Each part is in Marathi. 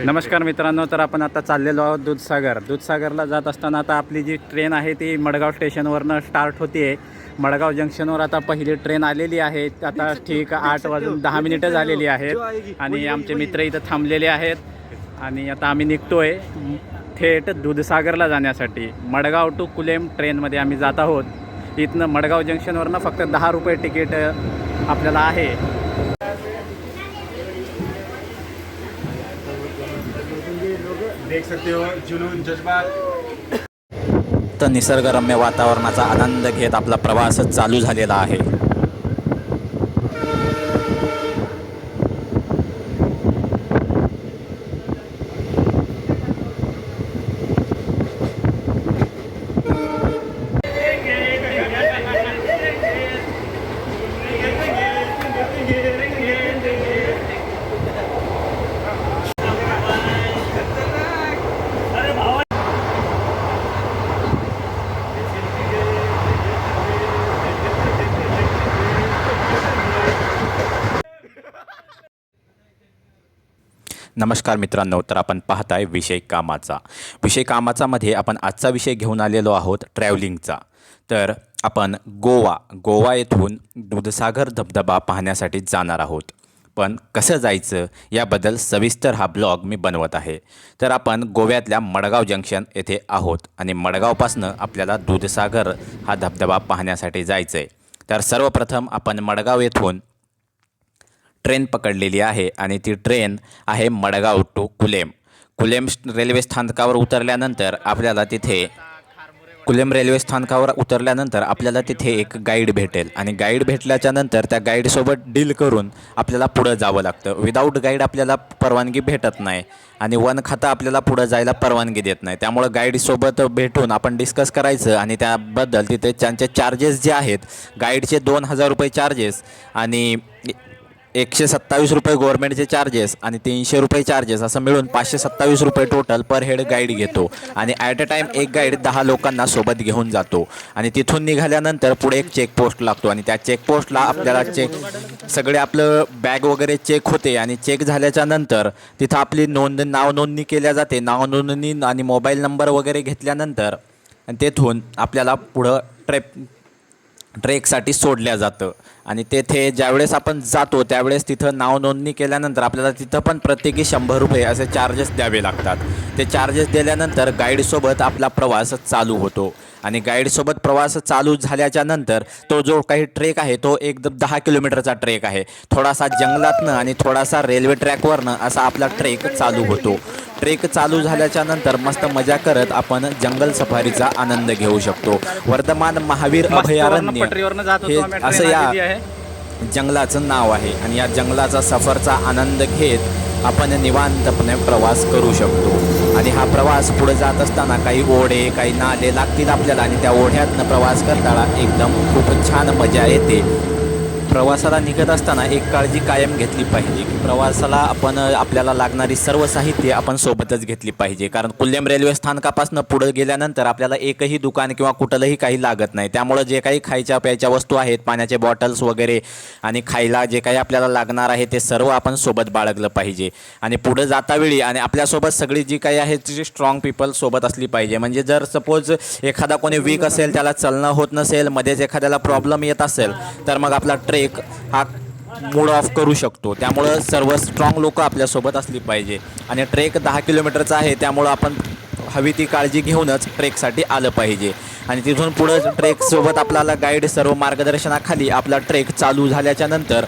नमस्कार मित्रांनो तर आपण आता चाललेलो आहोत दूधसागर. दूधसागरला जात असताना आता आपली जी ट्रेन आहे ती मडगाव स्टेशनवरनं स्टार्ट होती मडगाव जंक्शनवर आता पहिली ट्रेन आलेली आहे. आता ठीक आठ वाजून दहा मिनिटं झालेली आहेत. आणि आमचे मित्र इथं थांबलेले आहेत. आणि आता आम्ही निघतोय थेट दूधसागरला जाण्यासाठी. मडगाव टू कुलेम ट्रेनमध्ये आम्ही जात आहोत. इथनं मडगाव जंक्शनवरनं फक्त दहा रुपये तिकीट आपल्याला आहे. देख सकते हो जुनून जज्बात. तर निसर्गरम्य वातावरणाचा आनंद घेत आपला प्रवास चालू झालेला आहे. नमस्कार मित्रांनो तर आपण पाहताय विषय कामाचा. विषय कामाचामध्ये आपण आजचा विषय घेऊन आलेलो आहोत ट्रॅव्हलिंगचा. तर आपण गोवा गोवा येथून दूधसागर धबधबा पाहण्यासाठी जाणार आहोत. पण कसं जायचं याबद्दल सविस्तर हा ब्लॉग मी बनवत आहे. तर आपण गोव्यातल्या मडगाव जंक्शन येथे आहोत आणि मडगावपासनं आपल्याला दूधसागर हा धबधबा पाहण्यासाठी जायचं आहे तर सर्वप्रथम आपण मडगाव येथून ट्रेन पकडलेली आहे आणि ती ट्रेन आहे मडगाव टू कुलेम. कुलेम रेल्वे स्थानकावर उतरल्यानंतर आपल्याला तिथे कुलेम रेल्वे स्थानकावर उतरल्यानंतर आपल्याला तिथे एक गाईड भेटेल. आणि गाईड भेटल्याच्या नंतर त्या गाईडसोबत डील करून आपल्याला पुढं जावं लागतं. विदाऊट गाईड आपल्याला परवानगी भेटत नाही. आणि वन खातं आपल्याला पुढं जायला परवानगी देत नाही. त्यामुळं गाईडसोबत भेटून आपण डिस्कस करायचं आणि त्याबद्दल तिथे त्यांचे चार्जेस जे आहेत गाईडचे दोन हजार रुपये चार्जेस आणि एकशे सत्तावीस रुपये गव्हर्नमेंटचे चार्जेस आणि तीनशे रुपये चार्जेस असं मिळून पाचशे सत्तावीस रुपये टोटल पर हेड गाईड घेतो. आणि ॲट अ टाईम एक गाईड दहा लोकांना सोबत घेऊन जातो. आणि तिथून निघाल्यानंतर पुढे एक चेकपोस्ट लागतो. आणि त्या चेकपोस्टला आपल्याला चेक सगळे आपलं बॅग वगैरे चेक होते. आणि चेक झाल्याच्यानंतर तिथं आपली नोंद नाव नोंदणी केल्या जाते. नाव नोंदणी आणि मोबाईल नंबर वगैरे घेतल्यानंतर आणि तेथून आपल्याला पुढं ट्रेप ट्रेकसाठी सोडल्या जातं. आणि तेथे ज्यावेळेस आपण जातो त्यावेळेस तिथं नाव नोंदणी केल्यानंतर आपल्याला तिथं पण प्रत्येकी शंभर रुपये असे चार्जेस द्यावे लागतात. ते चार्जेस दिल्यानंतर गाईडसोबत आपला प्रवास चालू होतो. आणि गाईडसोबत प्रवास चालू झाल्याच्यानंतर तो जो काही ट्रेक आहे तो एकदम दहा किलोमीटरचा ट्रेक आहे. थोडासा जंगलातनं आणि थोडासा रेल्वे ट्रॅकवरनं असा आपला ट्रेक चालू होतो. ट्रेक चालू झाल्याच्यानंतर मस्त मजा करत आपण जंगल सफारीचा आनंद घेऊ शकतो. वर्धमान महावीर अभयारण्य हे असं या जंगलाचं नाव आहे आणि या जंगलाचा सफरचा आनंद घेत आपण निवांतपणे प्रवास करू शकतो. आणि हा प्रवास पुढे जात असताना काही ओढे काही नाले लागतील आपल्याला आणि त्या ओढ्यातनं प्रवास करताना एकदम खूप छान मजा येते. प्रवासाला निघत असताना एक काळजी कायम घेतली पाहिजे की प्रवासाला आपण आपल्याला लागणारी सर्व साहित्य आपण सोबतच घेतली पाहिजे. कारण कुल्यम रेल्वे स्थानकापासून पुढे गेल्यानंतर आपल्याला एकही दुकान किंवा कुठलंही काही लागत नाही. त्यामुळं जे काही खायच्या प्यायच्या वस्तू आहेत पाण्याचे बॉटल्स वगैरे आणि खायला जे काही आपल्याला लागणार आहे ते सर्व आपण सोबत बाळगलं पाहिजे. आणि पुढे जातावेळी आणि आपल्यासोबत सगळी जी काही आहे ती स्ट्रॉंग पीपल सोबत असली पाहिजे. म्हणजे जर सपोज एखादा कोणी वीक असेल त्याला चलणं होत नसेल मध्येच एखाद्याला प्रॉब्लेम येत असेल तर मग आपला ट्रेक हा मूड ऑफ करू शकतो. त्यामुळं सर्व स्ट्रॉंग लोक आपल्यासोबत असली पाहिजे. आणि ट्रेक दहा किलोमीटरचा आहे त्यामुळं आपण हवी ती काळजी घेऊनच ट्रेकसाठी आलं पाहिजे. आणि तिथून पुढं ट्रेकसोबत आपल्याला गाईड सर्व मार्गदर्शनाखाली आपला ट्रेक चालू झाल्याच्यानंतर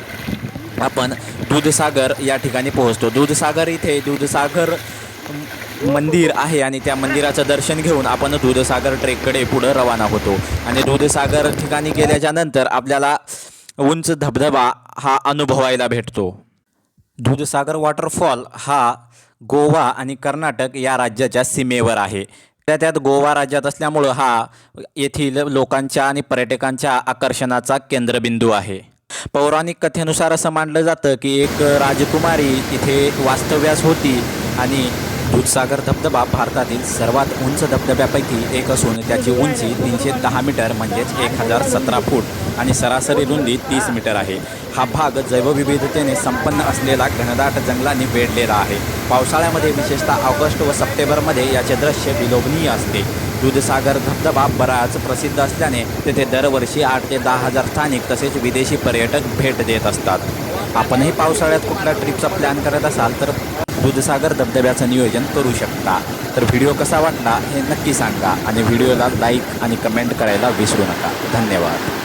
आपण दूधसागर या ठिकाणी पोहोचतो. दूधसागर इथे दूधसागर मंदिर आहे आणि त्या मंदिराचं दर्शन घेऊन आपण दूधसागर ट्रेककडे पुढं रवाना होतो. आणि दूधसागर ठिकाणी गेल्याच्यानंतर आपल्याला उंच धबधबा हा अनुभवायला भेटतो. दूधसागर वॉटरफॉल हा गोवा आणि कर्नाटक या राज्याच्या सीमेवर आहे. त्या त्यात गोवा राज्यात असल्यामुळं हा येथील लोकांच्या आणि पर्यटकांच्या आकर्षणाचा केंद्रबिंदू आहे. पौराणिक कथेनुसार असं मानलं जातं की एक राजकुमारी इथे वास्तव्यास होती आणि दूधसागर धबधबा भारतातील सर्वात उंच धबधब्यापैकी एक असून त्याची उंची तीनशे दहा मीटर म्हणजेच एक हजार सतरा फूट आणि सरासरी रुंदी तीस मीटर आहे. हा भाग जैवविविधतेने संपन्न असलेला घनदाट जंगलांनी वेढलेला आहे. पावसाळ्यामध्ये विशेषतः ऑगस्ट व सप्टेंबरमध्ये याचे दृश्य विलोभनीय असते. दूधसागर धबधबा बराच प्रसिद्ध असल्याने तेथे दरवर्षी आठ ते दहा हजार स्थानिक तसेच विदेशी पर्यटक भेट देत असतात. आपणही पावसाळ्यात कुठल्या ट्रिपचा प्लॅन करत असाल तर दूधसागर धबधब्याचं नियोजन करू शकता. तर व्हिडिओ कसा वाटला हे नक्की सांगा आणि व्हिडिओला लाईक आणि कमेंट करायला विसरू नका. धन्यवाद.